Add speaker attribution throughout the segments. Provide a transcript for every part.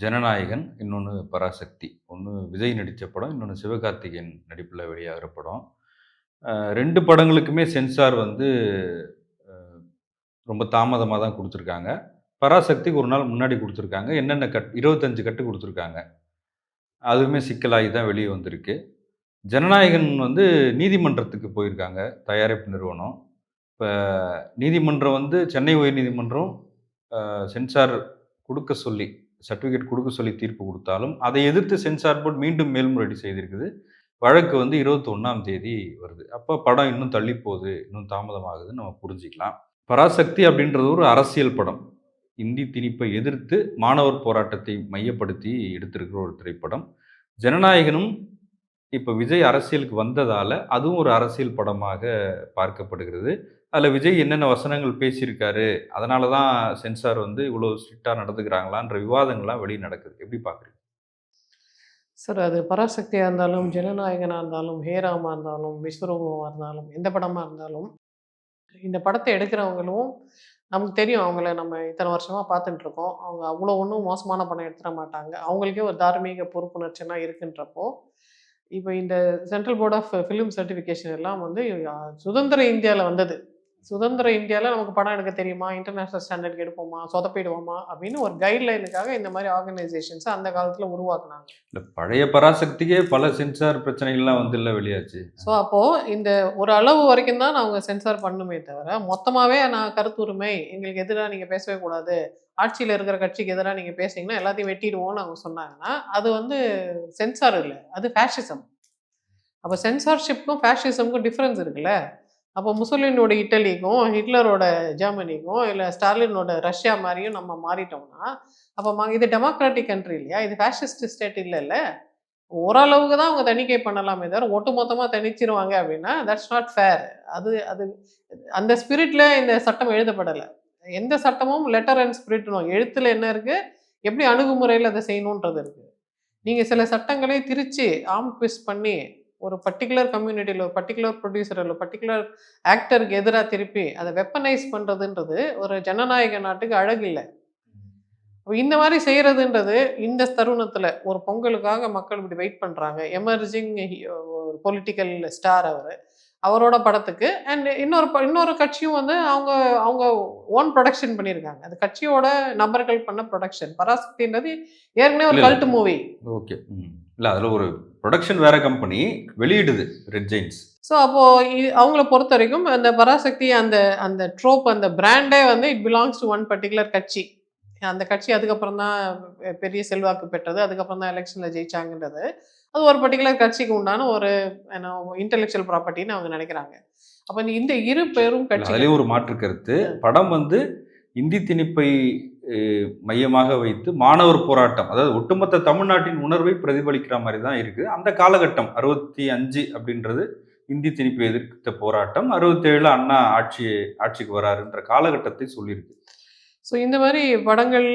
Speaker 1: ஜனநாயகன் இன்னொன்று பராசக்தி. ஒன்று விஜய் நடித்த படம் இன்னொன்று சிவகார்த்திகேயன் நடிப்பில் வெளியாகிற படம். ரெண்டு படங்களுக்குமே சென்சார் வந்து ரொம்ப தாமதமாக தான் கொடுத்துருக்காங்க. பராசக்திக்கு ஒரு நாள் முன்னாடி கொடுத்துருக்காங்க. என்னென்ன கட் இருபத்தஞ்சு கட்டு கொடுத்துருக்காங்க. அதுவுமே சிக்கலாகி தான் வெளியே வந்திருக்கு. ஜனநாயகன் வந்து நீதிமன்றத்துக்கு போயிருக்காங்க தயாரிப்பு நிறுவனம். இப்போ நீதிமன்றம் வந்து சென்னை உயர்நீதிமன்றம் நீதிமன்றம் சென்சார் கொடுக்க சொல்லி சர்டிஃபிகேட் கொடுக்க சொல்லி தீர்ப்பு கொடுத்தாலும் அதை எதிர்த்து சென்சார் போர்டு மீண்டும் மேல்முறையீடு செய்திருக்குது. வழக்கு வந்து இருபத்தி ஒன்றாம் தேதி வருது. அப்போ படம் இன்னும் தள்ளி போகுது இன்னும் தாமதமாகுதுன்னு நம்ம புரிஞ்சிக்கலாம். பராசக்தி அப்படின்றது ஒரு அரசியல் படம். இந்தி திணிப்பை எதிர்த்து மாணவர் போராட்டத்தை மையப்படுத்தி எடுத்திருக்கிற ஒரு திரைப்படம். ஜனநாயகனும் இப்போ விஜய் அரசியலுக்கு வந்ததால் அதுவும் ஒரு அரசியல் படமாக பார்க்கப்படுகிறது. அதில் விஜய் என்னென்ன வசனங்கள் பேசியிருக்காரு அதனால தான் சென்சார் வந்து இவ்வளோ ஸ்ட்ரிக்டாக நடந்துக்கிறாங்களான்ற விவாதங்கள்லாம் வெளியே நடக்குது. எப்படி பார்க்குறீங்க
Speaker 2: சார் அது பராசக்தியாக இருந்தாலும் ஜனநாயகனாக இருந்தாலும் ஹேராமாக இருந்தாலும் விஸ்வரூபமாக இருந்தாலும் எந்த படமாக இருந்தாலும் இந்த படத்தை எடுக்கிறவங்களும் நமக்கு தெரியும் அவங்கள நம்ம இத்தனை வருஷமாக பார்த்துட்டு இருக்கோம். அவங்க அவ்வளோ ஒன்றும் மோசமான படம் எடுத்துட மாட்டாங்க. அவங்களுக்கே ஒரு தார்மீக பொறுப்புணர்ச்சினா இருக்குன்றப்போ இப்போ இந்த central board of film certification எல்லாம் வந்து சுதந்திர இந்தியாவில் வந்தது. சுதந்திர இந்தியாவில் நமக்கு படம் எடுக்க தெரியுமா? இன்டர்நேஷ்னல் ஸ்டாண்டர்ட் எடுப்போமா? சொதப்பிடுவோமா? அப்படின்னு ஒரு கைட்லைனுக்காக இந்த மாதிரி ஆர்கனைசேஷன்ஸை அந்த காலத்தில் உருவாக்குனாங்க.
Speaker 1: இல்லை பழைய பராசக்திக்கே பல சென்சார் பிரச்சனைகள்லாம் வந்து இல்லை வெளியாச்சு.
Speaker 2: ஸோ அப்போது இந்த ஒரு அளவு வரைக்கும் தான் அவங்க சென்சார் பண்ணுமே தவிர மொத்தமாகவே நான் கருத்துரிமை எங்களுக்கு எதிராக நீங்கள் பேசவே கூடாது ஆட்சியில் இருக்கிற கட்சிக்கு எதிராக நீங்கள் பேசுனீங்கன்னா எல்லாத்தையும் வெட்டிடுவோம்னு அவங்க சொன்னாங்கன்னா அது வந்து சென்சார் இல்லை அது ஃபேஷிசம் அப்போ சென்சார்ஷிப்க்கும் ஃபேஷிசம்க்கும் டிஃப்ரென்ஸ் இருக்குல்ல? அப்போ முசோலினோட இட்டலிக்கும் ஹிட்லரோட ஜெர்மனிக்கும் இல்லை ஸ்டாலினோட ரஷ்யா மாதிரியும் நம்ம மாறிட்டோம்னா அப்போ இது டெமோக்ராட்டிக் கண்ட்ரி இல்லையா? இது ஃபேஷிஸ்ட் ஸ்டேட் இல்லைல்ல? ஓரளவுக்கு தான் அவங்க தணிக்கை பண்ணலாமே தவிர ஒட்டுமொத்தமாக தணிச்சிருவாங்க அப்படின்னா தட்ஸ் நாட் ஃபேர் அது அது அந்த ஸ்பிரிட்ல இந்த சட்டம் எழுதப்படலை. எந்த சட்டமும் லெட்டர் அண்ட் ஸ்பிரிட்னும் எழுத்துல என்ன இருக்கு? எப்படி அணுகுமுறையில் அதை செய்யணுன்றது இருக்கு. நீங்கள் சில சட்டங்களை திரித்து ஆம் ட்விஸ்ட் பண்ணி ஒரு பர்டிகுலர் கம்யூனிட்டியில் ஒரு பர்டிகுலர் ப்ரொடியூசர் இல்லை பர்டிகுலர் ஆக்டருக்கு எதிராக திருப்பி அதை வெப்பனைஸ் பண்ணுறதுன்றது ஒரு ஜனநாயக நாட்டுக்கு அழகு இல்லை. இந்த மாதிரி செய்யறதுன்றது இந்த தருணத்துல ஒரு பொங்கலுக்காக மக்கள் இப்படி வெயிட் பண்றாங்க. எமர்ஜிங் ஒரு பொலிட்டிக்கல் ஸ்டார் அவர் அவரோட படத்துக்கு அண்ட் இன்னொரு இன்னொரு கட்சியும் வந்து அவங்க அவங்க ஓன் ப்ரொடக்ஷன் பண்ணியிருக்காங்க. அந்த கட்சியோட நபர்கள் பண்ண ப்ரொடக்ஷன் பராசக்தின்றது ஏற்கனவே ஒரு கல்ட் மூவி
Speaker 1: ஓகே. இல்லை அதில் ஒரு ப்ரொடக்ஷன் வேற கம்பெனி வெளியிடுது ரெட் ஜெயின்ஸ்
Speaker 2: ஸோ அப்போது அவங்கள பொறுத்த வரைக்கும் அந்த பராசக்தி அந்த அந்த ட்ரோப் அந்த பிராண்டே வந்து it belongs to one particular கட்சி. அந்த கட்சி அதுக்கப்புறம் தான் பெரிய செல்வாக்கு பெற்றது அதுக்கப்புறம் தான் எலெக்ஷனில் ஜெயிச்சாங்கன்றது. அது ஒரு பர்டிகுலர் கட்சிக்கு உண்டான ஒரு இன்டெலெக்சுவல் ப்ராப்பர்ட்டின்னு அவங்க நினைக்கிறாங்க. அப்போ இந்த இரு பெரும் கட்சி
Speaker 1: ஒரு மாற்று கருத்து. படம் வந்து இந்தி திணிப்பை மையமாக வைத்து மாணவர் போராட்டம் அதாவது ஒட்டுமொத்த தமிழ்நாட்டின் உணர்வை பிரதிபலிக்கிற மாதிரி தான் இருக்குது. அந்த காலகட்டம் அறுபத்தி அஞ்சு அப்படின்றது இந்தி திணிப்பை எதிர்த்த போராட்டம் அறுபத்தேழுல அண்ணா ஆட்சி ஆட்சிக்கு வராருன்ற காலகட்டத்தை சொல்லியிருக்கு.
Speaker 2: ஸோ இந்த மாதிரி படங்கள்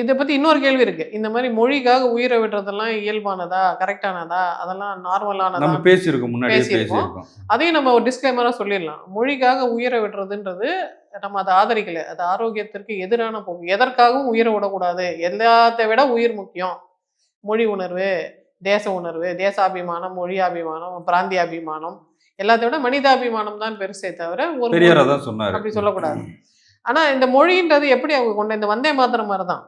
Speaker 2: இதை பற்றி இன்னொரு கேள்வி இருக்கு. இந்த மாதிரி மொழிக்காக உயிரை விடுறதெல்லாம் இயல்பானதா கரெக்டானதா? அதெல்லாம் நார்மலானதா?
Speaker 1: நம்ம பேசியிருக்கோம்
Speaker 2: பேசியிருக்கோம். பேசியிருக்கோம். அதையும் நம்ம ஒரு டிஸ்க்ளைமராக சொல்லிடலாம். மொழிக்காக உயிரை விடுறதுன்றது நம்ம அதை ஆதரிக்கல. அது ஆரோக்கியத்திற்கு எதிரான போக்கு. எதற்காகவும் உயிரை விடக்கூடாது. எல்லாத்தை விட உயிர் முக்கியம். மொழி உணர்வு தேச உணர்வு தேசாபிமானம் மொழியாபிமானம் பிராந்தியாபிமானம் எல்லாத்தை விட மனிதாபிமானம் தான் பெருசே தவிர ஒரு அப்படி சொல்லக்கூடாது. ஆனா இந்த மொழின்றது எப்படி அவங்க கொண்ட இந்த வந்தே மாத்திரம் மாதிரி தான்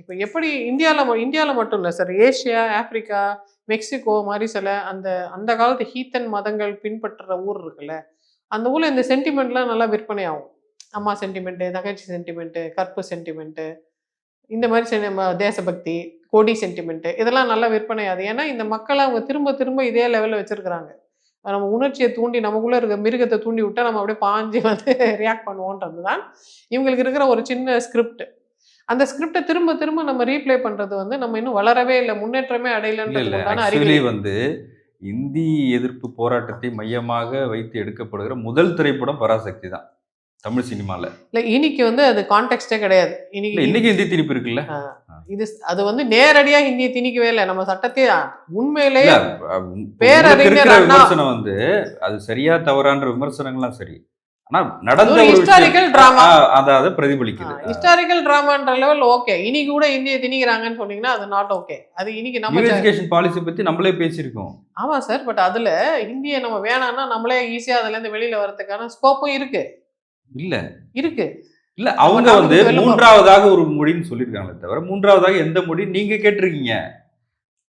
Speaker 2: இப்போ எப்படி இந்தியாவில் இந்தியாவில் மட்டும் இல்லை சார் ஏஷியா ஆப்பிரிக்கா மெக்சிகோ மாதிரி சில அந்த அந்த காலத்து ஹீத்தன் மதங்கள் பின்பற்றுற ஊர் இருக்குல்ல அந்த ஊரில் இந்த சென்டிமெண்ட்லாம் நல்லா விற்பனை ஆகும். அம்மா சென்டிமெண்ட்டு தகச்சி சென்டிமெண்ட்டு கற்பு சென்டிமெண்ட்டு இந்த மாதிரி தேசபக்தி கொடி சென்டிமெண்ட்டு இதெல்லாம் நல்லா விற்பனை ஆகுது ஏன்னா இந்த மக்களை அவங்க திரும்ப திரும்ப இதே லெவலில் வச்சிருக்கிறாங்க. நம்ம உணர்ச்சியை தூண்டி நமக்குள்ள இருக்க மிருகத்தை தூண்டி விட்டா நம்ம அப்படியே பாஞ்சு வந்து ரியாக்ட் பண்ணுவோன்றது தான் இவங்களுக்கு இருக்கிற ஒரு சின்ன ஸ்கிரிப்ட் அந்த ஸ்கிரிப்டை திரும்ப திரும்ப நம்ம ரீப்ளே பண்றது வந்து நம்ம இன்னும் வளரவே இல்லை முன்னேற்றமே அடையலன்றது
Speaker 1: வந்து இந்தி எதிர்ப்பு போராட்டத்தை மையமாக வைத்து எடுக்கப்படுகிற முதல் திரைப்படம் பராசக்தி தான். தமிழ் சினிமால.
Speaker 2: இல்ல இன்னைக்கு வந்து அது கான்டெக்ட்டே கிடையாது. இன்னைக்கு
Speaker 1: இன்னைக்கு இந்தி திணிப்பு இருக்குல்ல?
Speaker 2: இது அது வந்து நேரடியா ஹிந்தியை திணிக்கவே இல்லை. நம்ம சட்டத்தை உண்மையிலே
Speaker 1: இல்ல, அஹ்,
Speaker 2: பேரறிஞர்
Speaker 1: விமர்சனம் வந்து அது சரியா தவறான்ற விமர்சனங்கள்லாம் சரி. ஆனா நடந்த
Speaker 2: ஒரு
Speaker 1: ஒரு
Speaker 2: historical
Speaker 1: விஷயம்
Speaker 2: drama.
Speaker 1: ஆ, அத அத பிரதிபலிக்குது.
Speaker 2: ஹிஸ்டாரிக்கல் டிராமான்ற லெவல் ஓகே இன்னைக்கு கூட இந்திய திணிக்கிறாங்கன்னு சொன்னீங்கன்னா அது நாட் ஓகே அது இன்னைக்கு நம்ம
Speaker 1: எஜுகேஷன் பாலிசி பத்தி நம்மளே பேசியிருக்கோம்.
Speaker 2: ஆமா சார் பட் அதுல இந்திய நம்ம வேணாம்னா நம்மளே ஈஸியா அதுல இருந்து வெளியில வரதுக்கான ஸ்கோப்பும் இருக்கு.
Speaker 1: இல்ல.
Speaker 2: இருக்கு.
Speaker 1: இல்ல அவங்க வந்து. மூன்றாவதாக ஒரு மொழின்னு சொல்லியிருக்காங்களே தவிர மூன்றாவதாக எந்த மொழி நீங்க கேட்டிருக்கீங்க?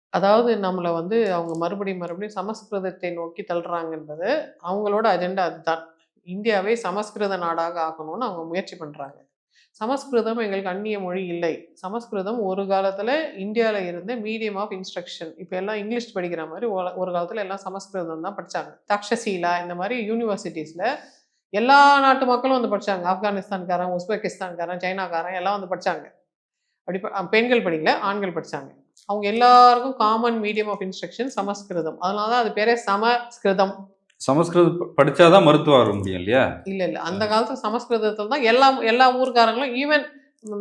Speaker 2: அதாவது நம்மளை வந்து அவங்க மறுபடியும் மறுபடியும் சமஸ்கிருதத்தை நோக்கி தள்ளுறாங்கன்றது அவங்களோட அஜெண்டா அதுதான். இந்தியாவை சமஸ்கிருத நாடாக ஆக்கணும்னு அவங்க முயற்சி பண்றாங்க. சமஸ்கிருதம் எங்களுக்கு அந்நிய மொழி இல்லை. சமஸ்கிருதம் ஒரு காலத்துல இந்தியால இருந்த மீடியம் ஆஃப் இன்ஸ்ட்ரக்ஷன். இப்போ எல்லாம் இங்கிலீஷ் படிக்கிற மாதிரி ஒரு- ஒரு காலத்துல எல்லாம் சமஸ்கிருதம் தான் படிச்சாங்க. தக்ஷசீலா இந்த மாதிரி யூனிவர்சிட்டிஸ்ல எல்லா நாட்டு மக்களும் வந்து படிச்சாங்க. ஆப்கானிஸ்தான்காரன் உஸ்பெகிஸ்தான்காரன் சைனாக்காரன் எல்லாம் வந்து படிச்சாங்க. அப்படி பெண்கள் படிக்கல ஆண்கள் படிச்சாங்க. அவங்க எல்லாருக்கும் common medium of instruction Samskritam. அதனால தான் அது பேரே சமஸ்கிருதம்.
Speaker 1: சமஸ்கிருதம் ப- படிச்சாதான் மருத்துவம் வர முடியும் இல்லையா?
Speaker 2: இல்ல இல்ல. அந்த காலத்துல சமஸ்கிருதத்தில் தான் எல்லா எல்லா ஊர்க்காரங்களும் ஈவன்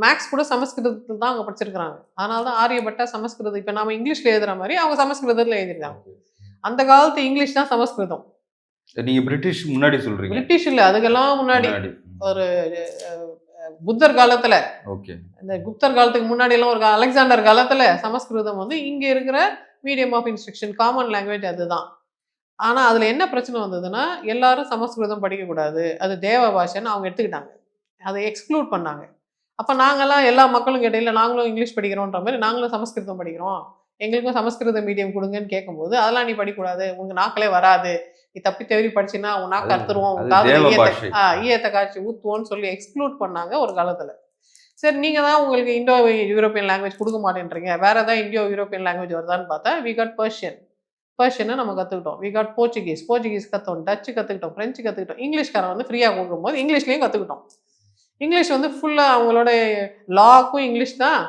Speaker 2: மேக்ஸ் கூட சமஸ்கிருதத்தில் தான் அவங்க படிச்சிருக்கிறாங்க. அதனால தான் ஆரியப்பட்டா சமஸ்கிருதம். இப்போ நாம இங்கிலீஷ்ல எழுதுற மாதிரி அவங்க சமஸ்கிருதத்தில் எழுதிருக்காங்க. அந்த காலத்து இங்கிலீஷ் தான் சமஸ்கிருதம்.
Speaker 1: நீங்க பிரிட்டிஷ் முன்னாடி சொல்றீங்க.
Speaker 2: பிரிட்டிஷ் இல்ல அதுக்கெல்லாம் முன்னாடி. ஒரு புத்தர் காலத்துல.
Speaker 1: ஓகே.
Speaker 2: இந்த குப்தர் காலத்துக்கு முன்னாடி எல்லாம் ஒரு அலெக்சாண்டர் காலத்துல சமஸ்கிருதம் வந்து இங்க இருக்கிற medium of instruction common language அதுதான். ஆனா அதுல என்ன பிரச்சனை வந்ததுன்னா எல்லாரும் சமஸ்கிருதம் படிக்கக்கூடாது அது தேவ பாஷைன்னு அவங்க எடுத்துக்கிட்டாங்க. அதை எக்ஸ்க்ளூட் பண்ணாங்க. அப்ப நாங்கெல்லாம் எல்லா மக்களும் கேட்ட இல்ல நாங்களும் இங்கிலீஷ் படிக்கிறோன்ற மாதிரி நாங்களும் சமஸ்கிருதம் படிக்கிறோம். எங்களுக்கும் சமஸ்கிருத மீடியம் கொடுங்கன்னு கேட்கும்போது அதெல்லாம் நீ படிக்கக்கூடாது. உங்க நாக்களே வராது. நீ தப்பி தவறி படிச்சின்னா உன்
Speaker 1: தேவ
Speaker 2: ஈயத்தை- காய்ச்சி ஊத்துவோன்னு சொல்லி எக்ஸ்க்ளூட் பண்ணாங்க ஒரு காலத்துல. சரி நீங்க தான் உங்களுக்கு இண்டோ யூரோப்பியன் லாங்குவேஜ் கொடுக்க மாட்டேன்றீங்க. வேற ஏதாவது இந்தியோ யூரோப்பியன் லாங்குவேஜ் வருதான்னு பார்த்தா வி காட் பர்ஷியன் பர்ஷியனை நம்ம கற்றுக்கிட்டோம் வி காட் போர்ச்சுகீஸ் போர்ச்சுகீஸ் கற்றுக்கிட்டோம் டச்சு கற்றுக்கிட்டோம் ஃப்ரெஞ்சு கற்றுக்கிட்டோம் இங்கிலீஷ்காரன் வந்து ஃப்ரீயாக கொடுக்கும்போது இங்கிலீஷ்லேயும் கற்றுக்கிட்டோம் இங்கிலீஷ் வந்து ஃபுல்லாக அவங்களோட லாக்கும் இங்கிலீஷ் தான்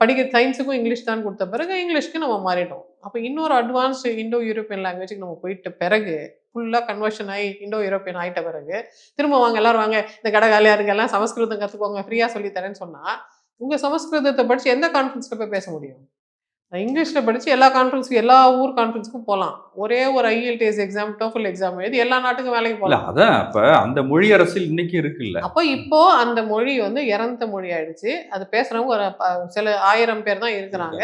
Speaker 2: படிக்கிற சயின்ஸுக்கும் இங்கிலீஷ் தான் கொடுத்த பிறகு இங்கிலீஷ்க்கு நம்ம மாறிட்டோம். அப்போ இன்னொரு அட்வான்ஸ்டு இண்டோ யூரோப்பியன் லாங்குவேஜுக்கு நம்ம போயிட்ட பிறகு ஃபுல்லாக கன்வர்ஷன் ஆகி இண்டோ யூரோப்பியன் ஆயிட்ட பிறகு திரும்ப வாங்க எல்லாரும் வாங்க இந்த கடை காலியாக இருக்கு எல்லாம் சமஸ்கிருதம் கற்றுக்கோங்க ஃப்ரீயாக சொல்லி தரேன்னு சொன்னால் உங்கள் சமஸ்கிருதத்தை படித்து எந்த கான்ஃபரன்ஸில் போய் பேச முடியும்? இங்கிலீஷில் படித்து எல்லா கான்ஃபரன்ஸுக்கும் எல்லா ஊர் கான்ஃபரன்ஸுக்கும் போகலாம் ஒரே ஒரு ஐஎல்டிஎஸ் எக்ஸாம் டோஃபல் எக்ஸாம் எழுதி எல்லா நாட்டுக்கும் வேலைக்கு போகலாம்
Speaker 1: அதான் அப்ப அந்த மொழி அரசியல் இன்னைக்கு இருக்குல்ல.
Speaker 2: அப்போ இப்போ அந்த மொழி வந்து இறந்த மொழி ஆயிடுச்சு. அது பேசுறவங்க ஒரு சில ஆயிரம் பேர் தான் இருக்கிறாங்க.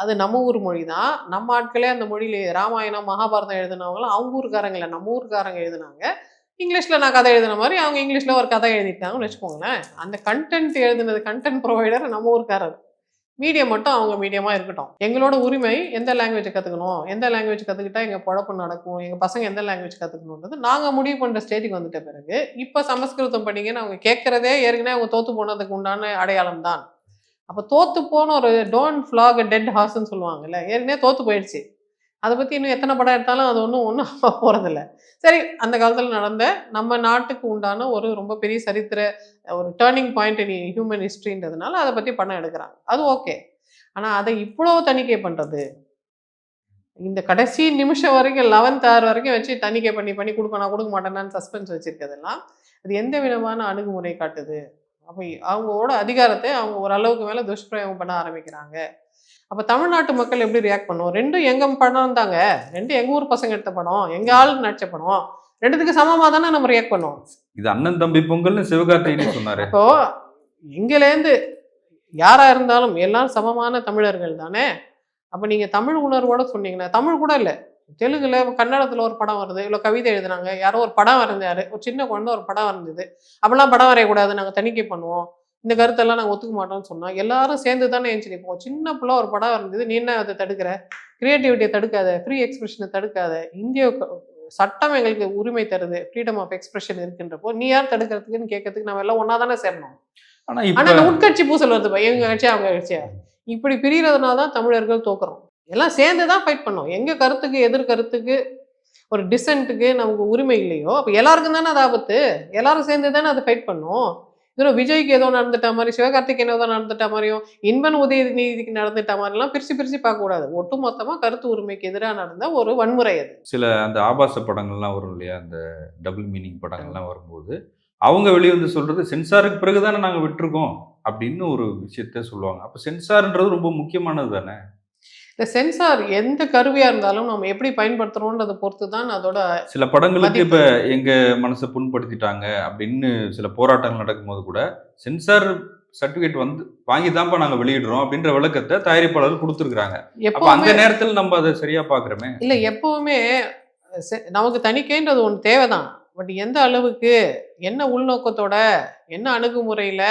Speaker 2: அது நம்ம ஊர் மொழி தான் நம்ம ஆட்களே அந்த மொழியில் ராமாயணம் மகாபாரதம் எழுதினவங்களும் அவங்க ஊருக்காரங்கள நம்ம ஊருக்காரங்க எழுதினாங்க. இங்கிலீஷில் நான் கதை எழுதின மாதிரி அவங்க இங்கிலீஷில் ஒரு கதை எழுதிட்டாங்கன்னு வச்சுக்கோங்களேன். அந்த கண்டென்ட் எழுதினது கண்டென்ட் ப்ரொவைடர் நம்ம ஊருக்காரர். மீடியம் மட்டும் அவங்க மீடியமாக இருக்கட்டும். எங்களோட உரிமை எந்த லாங்குவேஜ் கற்றுக்கணும் எந்த லாங்குவேஜ் கற்றுக்கிட்டா எங்கள் பொழப்பு நடக்கும்? எங்கள் பசங்க எந்த லாங்குவேஜ் கற்றுக்கணுன்றது நாங்கள் முடிவு பண்ணுற ஸ்டேஜுக்கு வந்துட்ட பிறகு இப்போ சமஸ்கிருதம் படிங்கன்னு அவங்க கேட்குறதே ஏற்கனவே அவங்க தோற்று போனதுக்கு உண்டான அடையாளம் தான் அப்போ தோத்து போன ஒரு டோன்ட் ஃபிளாக் டெட் ஹார்ஸ்ன்னு சொல்லுவாங்கல்ல ஏற்கனவே தோத்து போயிடுச்சு. அதை பற்றி இன்னும் எத்தனை படம் எடுத்தாலும் அது ஒன்றும் ஒன்றும் போகிறதில்ல சரி அந்த காலத்தில் நடந்த நம்ம நாட்டுக்கு உண்டான ஒரு ரொம்ப பெரிய சரித்திர ஒரு டேர்னிங் பாயிண்ட் இன் ஹியூமன் ஹிஸ்ட்ரின்றதுனால அதை பற்றி படம் எடுக்கிறாங்க. அது ஓகே ஆனால் அதை இவ்வளோ தணிக்கை பண்ணுறது இந்த கடைசி நிமிஷம் வரைக்கும் லெவன்த் ஆர் வரைக்கும் வச்சு தணிக்கை பண்ணி பண்ணி கொடுக்கணும் நான் கொடுக்க மாட்டேனான்னு சஸ்பென்ஸ் வச்சுருக்கதெல்லாம் அது எந்த விதமான அணுகுமுறை காட்டுது? அப்போ அவங்களோட அதிகாரத்தை அவங்க ஓரளவுக்கு மேலே துஷ்பிரயோகம் பண்ண ஆரம்பிக்கிறாங்க. அப்போ தமிழ்நாட்டு மக்கள் எப்படி ரியாக்ட் பண்ணும்? ரெண்டும் எங்க படம் தாங்க. ரெண்டும் எங்க ஊர் பசங்க எடுத்த படம் எங்க ஆள் நடிச்ச படம் ரெண்டுத்துக்கு சமமாக தானே நம்ம ரியாக்ட் பண்ணுவோம்
Speaker 1: இது அண்ணன் தம்பி பொங்கல்னு சிவகார்த்திகேயன் சொன்னாரு.
Speaker 2: அப்போ இங்கிலேருந்து யாரா இருந்தாலும் எல்லாம் சமமான தமிழர்கள் தானே? அப்ப நீங்க தமிழ் உணர்வோட சொன்னீங்கன்னா தமிழ் கூட இல்ல. தெலுங்குல கன்னடத்துல ஒரு படம் வருது. இல்ல கவிதை எழுதுனாங்க. யாரோ ஒரு படம் வரைஞ்சாரு. ஒரு சின்ன குழந்தை ஒரு படம் வரைஞ்சது. அப்பெல்லாம் படம் வரையக்கூடாது. நாங்க தணிக்கை பண்ணுவோம். இந்த கருத்தெல்லாம் நாங்க ஒத்துக்க மாட்டோம்னு சொன்னா எல்லாரும் சேர்ந்து தானே எழுச்சி நிற்போம் சின்ன பிள்ளை ஒரு படம் வரைஞ்சது. நீ என்ன அதை தடுக்கிற? கிரியேட்டிவிட்டியை தடுக்காத. ஃப்ரீ எக்ஸ்பிரஷனை தடுக்காத. இந்திய சட்டம் எங்களுக்கு உரிமை தருது. ஃப்ரீடம் ஆஃப் எக்ஸ்பிரஷன் இருக்குன்றப்போ நீ யார் தடுக்கிறதுக்குன்னு கேட்கறதுக்கு நம்ம எல்லாம் ஒன்னா தானே சேரணும்.
Speaker 1: ஆனா
Speaker 2: இந்த உட்கட்சி பூசல் வருது பா, எங்க கட்சி அவங்க கட்சியா? இப்படி பிரியறதுனால தான் தமிழர்கள் தோக்குறோம். எல்லாம் சேர்ந்து தான் ஃபைட் பண்ணோம். எங்கள் கருத்துக்கு எதிர் கருத்துக்கு ஒரு டிசென்ட்டுக்கு நமக்கு உரிமை இல்லையோ? அப்போ எல்லாருக்கும் தானே அது ஆபத்து? எல்லாரும் சேர்ந்து தானே அதை ஃபைட் பண்ணோம்? இதில் விஜய்க்கு ஏதோ நடந்துட்ட மாதிரி சிவகார்த்திகேயன் ஏதோ நடந்துட்ட மாதிரியும் இன்பன் உதயநிதிக்கு நடந்துட்ட மாதிரிலாம் பிரிச்சு பிரிச்சு பார்க்கக்கூடாது ஒட்டு மொத்தமாக கருத்து உரிமைக்கு எதிராக நடந்த ஒரு வன்முறை அது.
Speaker 1: சில அந்த ஆபாச படங்கள்லாம் வரும் இல்லையா? அந்த டபுள் மீனிங் படங்கள்லாம் வரும்போது அவங்க வெளியே வந்து சொல்கிறது சென்சாருக்கு பிறகு தானே நாங்கள் விட்டுருக்கோம். அப்படின்னு ஒரு விஷயத்த சொல்லுவாங்க. அப்போ சென்சார்ன்றது ரொம்ப முக்கியமானது தானே?
Speaker 2: இந்த சென்சார் எந்த கருவியா இருந்தாலும் நம்ம எப்படி பயன்படுத்துறோன்றதை பொறுத்து தான் அதோட
Speaker 1: சில படங்களுக்கு. இப்ப எங்க மனசை புண்படுத்திட்டாங்க அப்படின்னு சில போராட்டங்கள் நடக்கும்போது கூட சென்சார் சர்டிபிகேட் வந்து வாங்கி தான்ப்பா நாங்க வெளியிடுறோம் அப்படின்ற விளக்கத்தை தயாரிப்பாளர்கள் கொடுத்துருக்காங்க அப்ப அந்த நேரத்தில் நம்ம அதை சரியா பாக்குறோமே
Speaker 2: இல்ல எப்பவுமே நமக்கு தணிக்கைன்றது ஒன்று தேவைதான். பட் எந்த அளவுக்கு? என்ன உள்நோக்கத்தோட? என்ன அணுகுமுறையில்?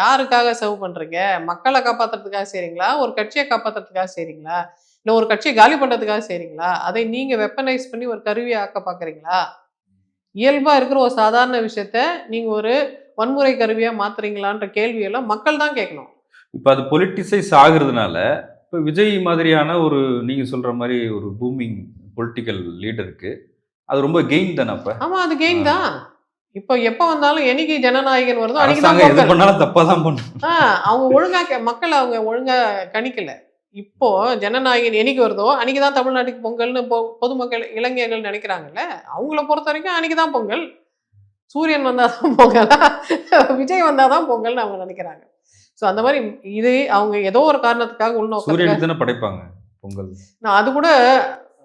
Speaker 2: யாருக்காக சர்வ் பண்ணுறீங்க மக்களை காப்பாத்துறதுக்காக செய்றீங்களா? ஒரு கட்சியை காப்பாற்றுறதுக்காக செய்றீங்களா? இல்லை ஒரு கட்சியை காலி பண்ணுறதுக்காக செய்கிறீங்களா அதை நீங்கள் வெப்பனைஸ் பண்ணி ஒரு கருவியை ஆக்க பார்க்குறீங்களா இயல்பாக இருக்கிற ஒரு சாதாரண விஷயத்த நீங்கள் ஒரு வன்முறை கருவியாக மாற்றுறீங்களான்ற கேள்வியெல்லாம் மக்கள் தான் கேட்கணும்.
Speaker 1: இப்போ அது பொலிட்டிசைஸ் ஆகுறதுனால இப்போ விஜய் மாதிரியான ஒரு நீங்கள் சொல்கிற மாதிரி ஒரு பூமிங் பொலிட்டிக்கல் லீடருக்கு அது ரொம்ப கெயின் தானே அப்ப?
Speaker 2: ஆமா அது கெயின் தான். இப்போ எப்ப வந்தாலும் என்னைக்கு ஜனநாயகன் வருதோ அன்னைக்கு தான்
Speaker 1: அரசாங்கம் எது
Speaker 2: பொங்கல்.
Speaker 1: பண்ணாலும் தப்பா தான் பண்ணும்.
Speaker 2: ஆ, அவங்க ஒழுங்கா மக்கள் அவங்க ஒழுங்கா கணிக்கல. இப்போ ஜனநாயகன் என்னைக்கு வருதோ அன்னைக்கு தான் தமிழ்நாட்டுக்கு பொங்கல்னு பொதுமக்கள் இளைஞர்கள் நினைக்கிறாங்கல்ல அவங்கள பொறுத்த வரைக்கும் அன்னைக்கு தான் பொங்கல். சூரியன் வந்தாதான் பொங்கலா. விஜய் வந்தாதான் பொங்கல்னு அவங்க நினைக்கிறாங்க. ஸோ அந்த மாதிரி இது அவங்க ஏதோ ஒரு காரணத்துக்காக
Speaker 1: தானே படைப்பாங்க பொங்கல்.
Speaker 2: நான் அது கூட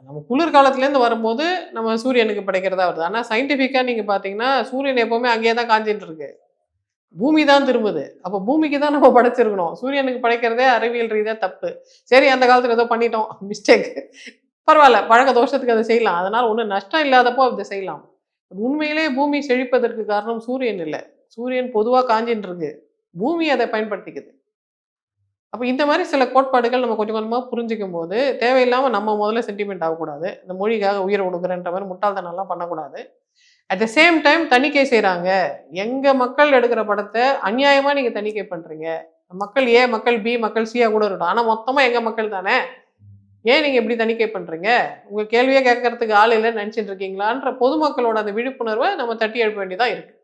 Speaker 2: நம்ம குளிர்காலத்துலேருந்து வரும்போது நம்ம சூரியனுக்கு படைக்கிறதா வருது. ஆனால் சயின்டிஃபிக்காக நீங்கள் பார்த்தீங்கன்னா சூரியன் எப்போவுமே அங்கேயே தான் காஞ்சிட்டு இருக்கு. பூமி தான் திரும்புது. அப்போ பூமிக்கு தான் நம்ம படைச்சிருக்கணும். சூரியனுக்கு படைக்கிறதே அறிவியல் ரீதியாக தப்பு. சரி அந்த காலத்தில் ஏதோ பண்ணிட்டோம். மிஸ்டேக் பரவாயில்ல. பழக்க தோஷத்துக்கு அதை செய்யலாம். அதனால் ஒன்றும் நஷ்டம் இல்லாதப்போ அதை செய்யலாம். உண்மையிலே பூமி செழிப்பதற்கு காரணம் சூரியன் இல்லை. சூரியன் பொதுவாக காஞ்சின்னு இருக்கு. பூமி அதை பயன்படுத்திக்குது. அப்போ இந்த மாதிரி சில கோட்பாடுகள் நம்ம கொஞ்சம் கொஞ்சமாக புரிஞ்சிக்கும் போது தேவையில்லாமல் நம்ம முதல்ல சென்டிமெண்ட் ஆகக்கூடாது. இந்த மொழிக்காக உயிரை கொடுக்குறேன்ற மாதிரி முட்டாள்தனம்லாம் பண்ணக்கூடாது. அட் த சேம் டைம் தணிக்கை செய்கிறாங்க எங்கள் மக்கள் எடுக்கிற படத்தை அநியாயமாக நீங்கள் தணிக்கை பண்ணுறீங்க மக்கள் ஏ மக்கள் பி மக்கள் சியா கூட இருக்கட்டும். ஆனால் மொத்தமாக எங்கள் மக்கள் தானே? ஏன் நீங்கள் இப்படி தணிக்கை பண்ணுறீங்க உங்கள் கேள்வியை கேட்கறதுக்கு ஆள் இல்லைன்னு நினச்சிட்டு இருக்கீங்களான்ற பொதுமக்களோட அந்த விழிப்புணர்வை நம்ம தட்டி எழுப்ப வேண்டியதாக இருக்குது